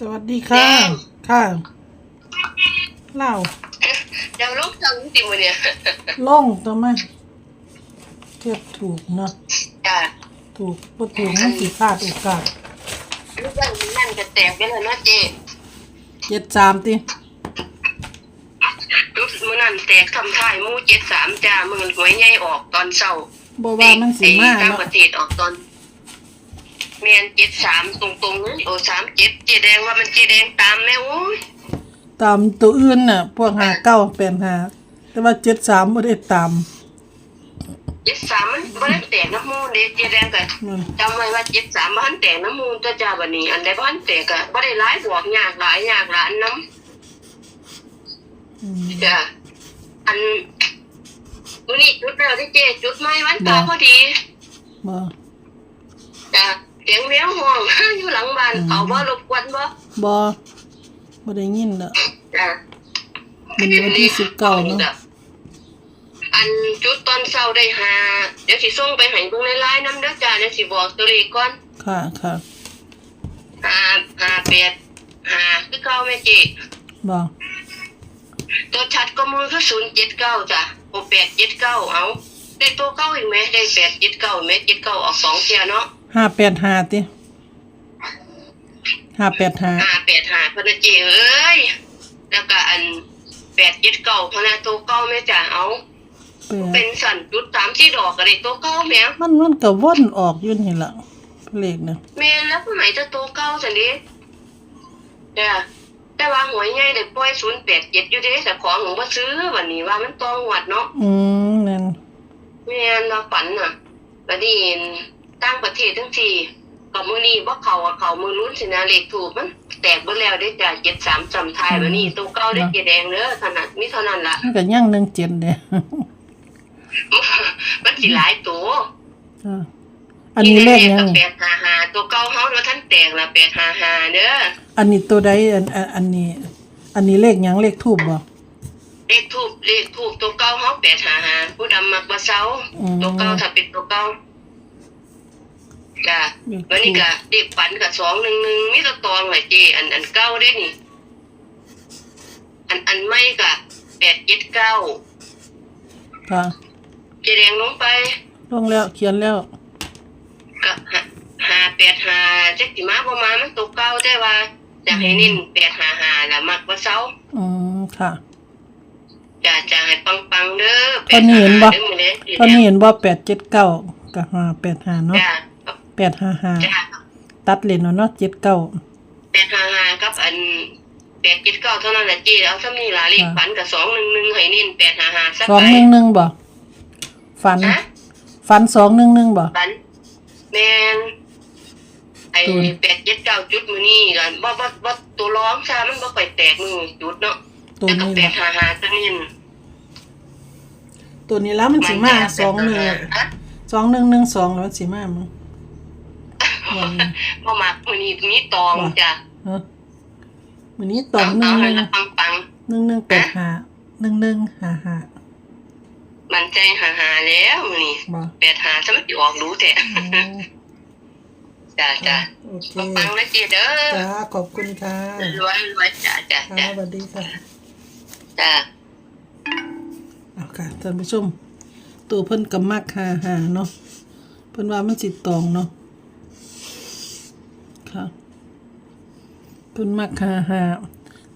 สวัสดีค่ะ ค่ะเล่าเดี๋ยวลบจังจริงวะเนี่ยล่องตัวมาเทียบถูกเนาะจ้ะถูกบ่ถูกมันสิพลาดโอกาสลูกเรื่องนี้นั่นจะแตกไปแล้วเนาะเจ๊เจ็ดสามติลูกมื่อนั้นแตกทำท่ายหมู่เจ็ดสามจ้ามึงหวยใหญ่ออกตอนเช้าบ่ว่ามันสิมาต่างเนาะประเทศออกตอน แมนเจ็ดสามตรงๆเลยโอ้สามเจ็ดเจแดงว่ามันเจแดงตามแม่โอ้ยตามตัวอื่นน่ะ พวกหาเก้าแปดหาแต่ว่าเจ็ดสามบ่ได้ตามเจ็ดสามมันบ่ได้แตกน้ำมูลเด้เจแดงกันมันจำไว้ว่าเจ็ดสามบ้านแตกน้ำมูลตัวจ้าบันนี้ อันใดบ้านแตกอะบ่ได้ร้ายบวกยากหลายยากหลานน้ำอืมจ้ะอันมื้อนี้จุดแล้วที่เจจุดไม้วันตาบ่พอดี บ่จ้ะ เสียงแมวห้อง อยู่หลังบ้านอืม เขาบ่รบกวนบ่บ่บ่ได้ยินเด้อจ้ะมันวันที่สิบเก้าเนาะจ้อันจุดตอนเช้าได้หาเดี๋ยวสิส่งไปให้เบิ่งในไลน์นำเด้อจ้ะเดี๋ยวสิบอกตัวเลขก่อนค่ะค่ะหาหาแปดหาคือเก่าแม่เจบ่ตัวชัดก็มือคือ079จ้ะโอ879เอาได้ตัวเก้าอีกไหมได้879ไหม79ออกสองเที่ยเนาะ ห้าแปดหาติห้าแปดหาห้าแปดห้าพนักเจเอ้ยแล้วก็อันแปดเจ็ดเก้าพนักตัวเก้าแม่จ๋าเอาแปดเป็นสันจุดสามที่ดอกก็ได้ตัวเก้าแม่มันมันก็ว่อนออกอยู่นี่ล่ะเลขนะแม่แล้วผู้ไหนจะตัวเก้าสันดิเด้อแต่ว่าหวยใหญ่เด็กปล่อยศูนย์แปดเจ็ดอยู่เด้แต่ของหนูมาซื้อวันนี้ว่ามันตองหวัดเนาะอืมนั่นแม่นเราฝันน่ะบัดนี้ ตั้งประเทศทั้งทีกับมือนี้บ่เขาอะเขามือลุ้นสินะเลขถูกมันแตกเบ่แล้วได้จ้ะเจ็ดสามจำทายบัดนี้ตัวเก้าได้เจ็ดแดงเด้อขนาดมีเท่านั้นล่ะมันก็ยังหนึ่งเจ็ดเด้มันสิหลายตัวอ่าอันนี้เลขยังแปดหาหาตัวเก่าเฮาเราท่านแตกละแปดหาหาเด้ออันนี้ตัวใดอันอันอันนี้ อันนี้เลขยังเลขทูบบ่เลขทูบเลขทูบตัวเก่าเฮาแปดหาหาผู้ดำมักบ่เซาอืมตัวเก่าถ้าเป็นตัวเก่า จ้ะวันนี้ก็เด็กฝันกับสองหนึ่งหนึ่งมีแตัวตองแหละเจ อันอันเก้าได้นี่ อันอันไม่ก็แปดเจ็ดเก้าค่ะเจแดงลงไปลงแล้วเขียนแล้วก็หาหาแปดหาจักสิมาบ่มามันตัวเก่าแต่ว่าอยากให้เน้นแปดหาหาละมักบ่เซาอืมค่ะจะจะให้ปังปังๆเด้อตอนนี้เห็นบ่แปดาด้อมื้อนี้ตอนนี้เห็นว่าแปดเจ็ดเก้ากับห้าแปดห้าเนาะจ้า แปดห้าห้าจ้าตัดเลนเอาเนาะเจ็ดเก้า แปดห้าห้ากับอันแปดเจ็ดเก้าเท่านั้นแหละจีเอาซ้ำนี่ล่ะเลขค่ะฝันกับสองหนึ่งหนึ่งให้เน้นแปดห้าห้าสักสองไปหนึ่งหนึ่งบ่ฝันฮะฝันสองหนึ่งหนึ่งบ่ ฝันแมนไอ้ตัวแปดเจ็ดเก้าจุดมือนี่กันบ่บ่บ่ตัวร้องซามันบ่ค่อยแตกมือจุดเนาะตัวแล้วก็นี้แปล่ะดห้าห้าตัวนี้ตัวนี้แล้วมันสิมาสองหนึ่งฮะสองหนึ่งหนึ่งสองแล้วมันสิมามั้ง วันนี้บ่มักมือนี้มีตองจ้ะฮะวันนี้ตองหนึ่งเอาหให้นึ่งละปังปังหนึ่งหนึ่งแปดห้าหนึ่งหนึ่งห้าห้าๆมันใจหาหาแล้วมือนี้บ่แปดหาซะมันสิออกรู้แต่อืมจ้ะจ้ะโอเคปังปังๆนะจีเด้อจ้าขอบคุณค่ะรวยรวยจ้ะจ้ะค่ะจ้ะสวัสดีค่ะจ้ะเอาค่ะท่านผู้ชมตัวเพิ่นกับมักหาหาเนาะเพิ่นว่ามันสิตองเนาะค่ะ เพิ่นมักหาหา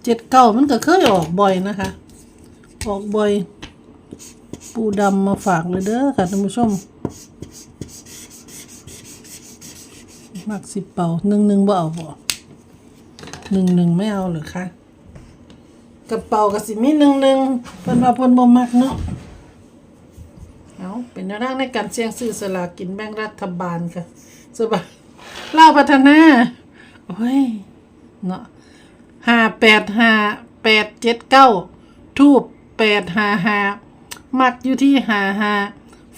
เจ็ดเก้ามันก็เคยออกบ่อยนะคะ ออกบ่อย ปูดำมาฝากเลยเด้อค่ะท่านผู้ชมมักสิเป่าหนึ่งหนึ่งบ่เอาบ่หนึ่งหนึ่งไม่เอาหรือคะกระเป๋ากับสิมีหนึ่งหนึ่งเพิ่นว่าเพิ่นบ่มักเนาะเอาเป็นแนวทางในการเสี่ยงซื้อสลากกินแบ่งรัฐบาลค่ะสบายเล่าพัฒนาโอ้ย เนาะห้าแปดห้าแปดเจ็ดเก้าทูบแปดห้าห้ามักอยู่ที่ห้าห้า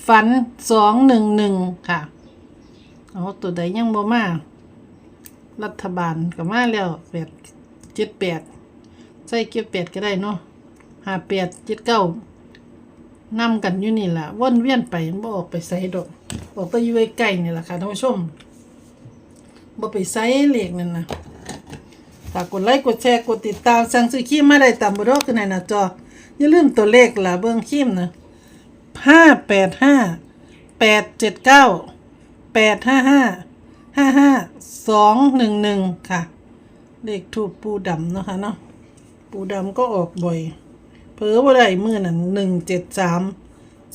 ฝันสองหนึ่งหนึ่งค่ะเอาตัวใดยังบ่มา รัฐบาลก็มาแล้วแปดเจ็ดแปดใส่เก็บแปดก็ได้เนาะห้าแปดเจ็ดเก้านำกันอยู่นี่แหละว่นเวียนไปบ่ออกไปใส่ดอกออกไปอยู่ใกล้ๆนี่แหละค่ะท่านผู้ชมบ่ไปใส่เลขนั่นนะ ฝากกดไลค์กดแชร์กดติดตามสั่งซื้อครีมมาได้ตามเบอร์โทรขึ้นในหน้าจอ อย่าลืมตัวเลขล่ะเบิ่งครีมนะห้าแปดห้าแปดเจ็ดเก้าแปดห้าห้าห้าห้าสองหนึ่งหนึ่งค่ะ เลขทูปปูดำเนาะค่ะเนาะปูดำก็ออกบ่อย เผลอว่าได้มือนั่นหนึ่งเจ็ดสาม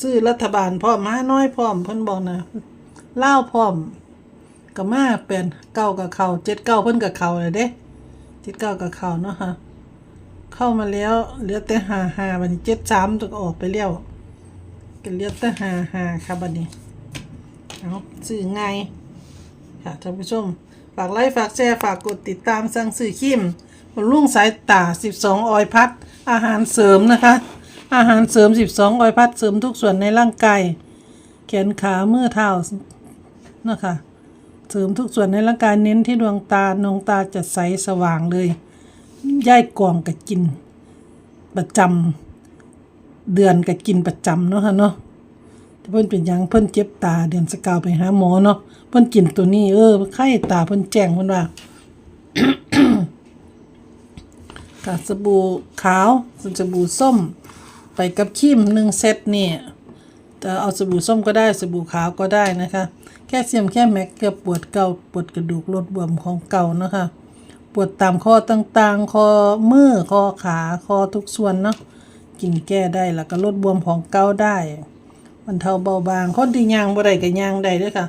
ซื้อรัฐบาลพร้อมมาน้อยพร้อมเพิ่นบอกนะเล่าพร้อมก็มาเป็นเก้ากับเขาเจ็ดเก้าเพิ่นกับเขาเลยเด้ เจ็ดเก้ากับเขาเนาะค่ะเข้ามาแล้วเหลือแต่หาหาบัดนี้เจ็ดสามตัวก็ออกไปแล้วก็เหลือแต่หาหาค่ะบัดนี้เอาซื้อไงค่ะท่านผู้ชม ฝากไลค์ฝากแชร์ฝากกดติดตามสั่งซื้อคิมบำรุงสายตา 12 ออยพัด อาหารเสริมนะคะ อาหารเสริม 12 ออยพัดเสริมทุกส่วนในร่างกายแขนขามือเท้านะคะ เสริมทุกส่วนในร่างกายเน้นที่ดวงตาดวงตาจะใสสว่างเลยย่ายกล่องก็กิน ประจำเดือนก็กินประจำเนาะค่ะเนาะเพิ่นเป็นยังเพิ่นเจ็บตาเดือนสกาวไปหาหมอเนาะเพิ่นกินตัวนี้ เออไข้ตาเพิ่นแจ้งเพิ่นว่ากาสบู่ขาวสบู่ส้ม ไปกับครีมหนึ่งเซตนี่จะเอาสบู่ส้มก็ได้สบู่ขาวก็ได้นะคะ แค่เสียมแค่แม็กก็ปวดเก่าปวดกระดูกลดบวมของเก่านะคะ ปวดตามข้อต่างๆ คอมือคอขาคอทุกส่วนเนาะกินแก้ได้แล้วก็ลดบวมของเก่าได้บรรเทาเบาบางคนที่ยางบ่ได้ก็ยางได้ด้วยค่ะ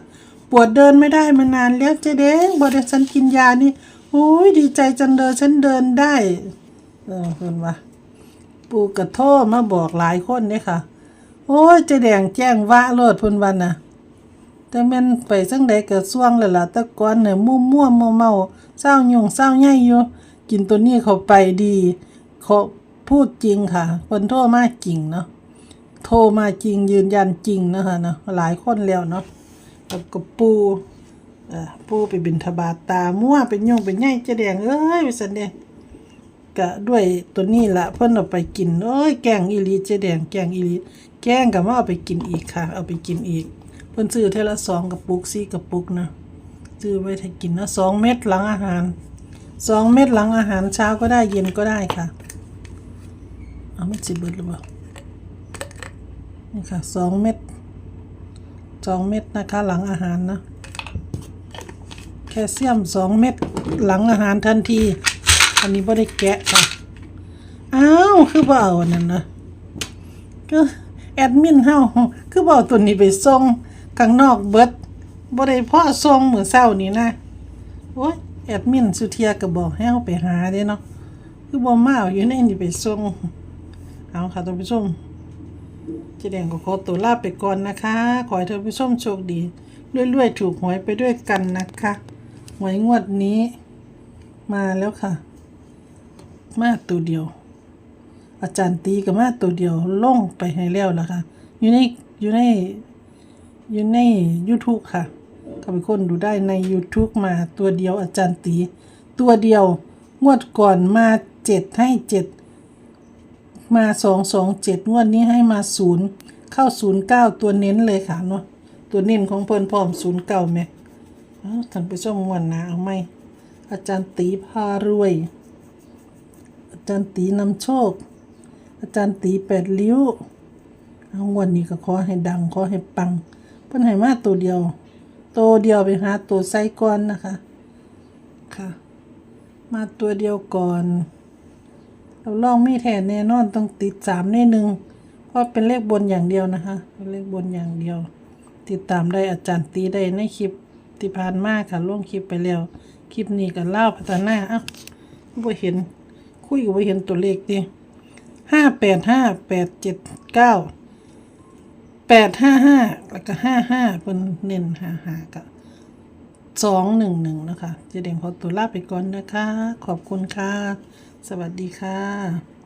ปวดเดินไม่ได้มานานแล้วเจ๊เด้งบ่ได้ฉันกินยานี่โอ้ยดีใจจังเลยฉันเดินได้เออเพิ่นว่าปู่กระโทษมาบอกหลายคนเด้ค่ะ โอ้ยเจ๊แดงแจ้งว่าโลดพิ่นวันน่ะ แต่แม่นไปจังใดก็ส่วงแล้วล่ะแต่ก่อนเนี่ยมั่วมั่วเมาเมาเศร้าหยงเศร้าใหญ่อยู่ กินตัวนี้เขาไปดีเขาพูดจริงค่ะ คนโทรมาจริงเนาะโทรมาจริงยืนยันจริงนะคะเนาะหลายคนแล้วเนาะกับกับปูเอ่อปูไปบินทบาทตามั่วเป็นยงเป็นใหญ่เจแดงเอ้ยว่าซั่นเด้ก็ด้วยตัวนี้ละเพิ่อนเอาไปกินโอ้ยแกงอีลีเจแดงแกงอีลีแกงก็มาเอาไปกินอีกค่ะ เอาไปกินอีก พิ่นซื้อเทละสองกระปุกสี่กระปุกนะซื้อไว้ให้กินนะสองเม็ดหลังอาหารสองเม็ดหลังอาหารเช้าก็ได้เย็นก็ได้ค่ะเอาไม่สิเบิดหรือเปล่านี่ค่ะสองเม็ดสองเม็ดนะคะหลังอาหารนะแคลเซียมสองเม็ดหลังอาหารทันที อันนี้ไม่ได้แกะค่ะอ้าวคือเอาอันนั้นนะก็แอดมินเฮาคือเอาตัวนี้ไปส่ง ข้างนอกเบิดบ่ได้พ่อส่งมื้อเช้านี้นะโอ้ยแอดมินสุเทียก็บอกให้เฮาไปหาเด้เนาะคือบ่มาอาอยู่ในนี่ไปส่งเอาค่ะท่านผู้ชมเจแดงก็ขอตัวลาไปก่อนนะคะ ขอให้ท่านผู้ชมโชคดีรวยๆถูกหวยไปด้วยกันนะคะหวยงวดนี้มาแล้วค่ะ มาตัวเดียว อาจารย์ตีกับมาตัวเดียวลงไปให้แล้วล่ะค่ะ อยู่ในอยู่ใน อยู่ใน YouTube ค่ะเข้าไปค้นดูได้ใน YouTube มาตัวเดียวอาจารย์ตี ตัวเดียวงวดก่อนมาเจ็ดให้เจ็ดมาสองสองเจ็ดงวดนี้ให้มาศูนย์เข้าศูนย์เก้าตัวเน้นเลยค่ะเนาะตัวเน้นของเพิ่นพร้อมศูนย์เก้าแม่ท่านผู้ชมงวันหนาเอาไหมอาจารย์ตีพารวย อาจารย์ตีนำโชค อาจารย์ตีแปดลิ้วเอางวันนี้ก็ขอให้ดังขอให้ปัง เพิ่นให้มาตัวเดียว ตัวเดียวไปหาตัวไส้ก้อนนะคะ ค่ะ มาตัวเดียวก่อน เราลองมีแทนแน่นอนต้องติดสามในหนึ่งเพราะเป็นเลขบนอย่างเดียวนะคะ เป็นเลขบนอย่างเดียว ติดตามได้อาจารย์ตีได้ในคลิปที่ผ่านมาค่ะล่วงคลิปไปแล้ว คลิปนี้ก็เล่าพัฒนาอ้าบ่เห็น คุยกับบ่เห็นตัวเลขดิห้าแปดห้าแปดเจ็ดเก้า แปดห้าห้าแล้วก็ห้าห้าเป็นเน้นห้าห้ากับสองหนึ่งหนึ่งนะคะ เจเด้งขอตัวลาไปก่อนนะคะ ขอบคุณค่ะ สวัสดีค่ะ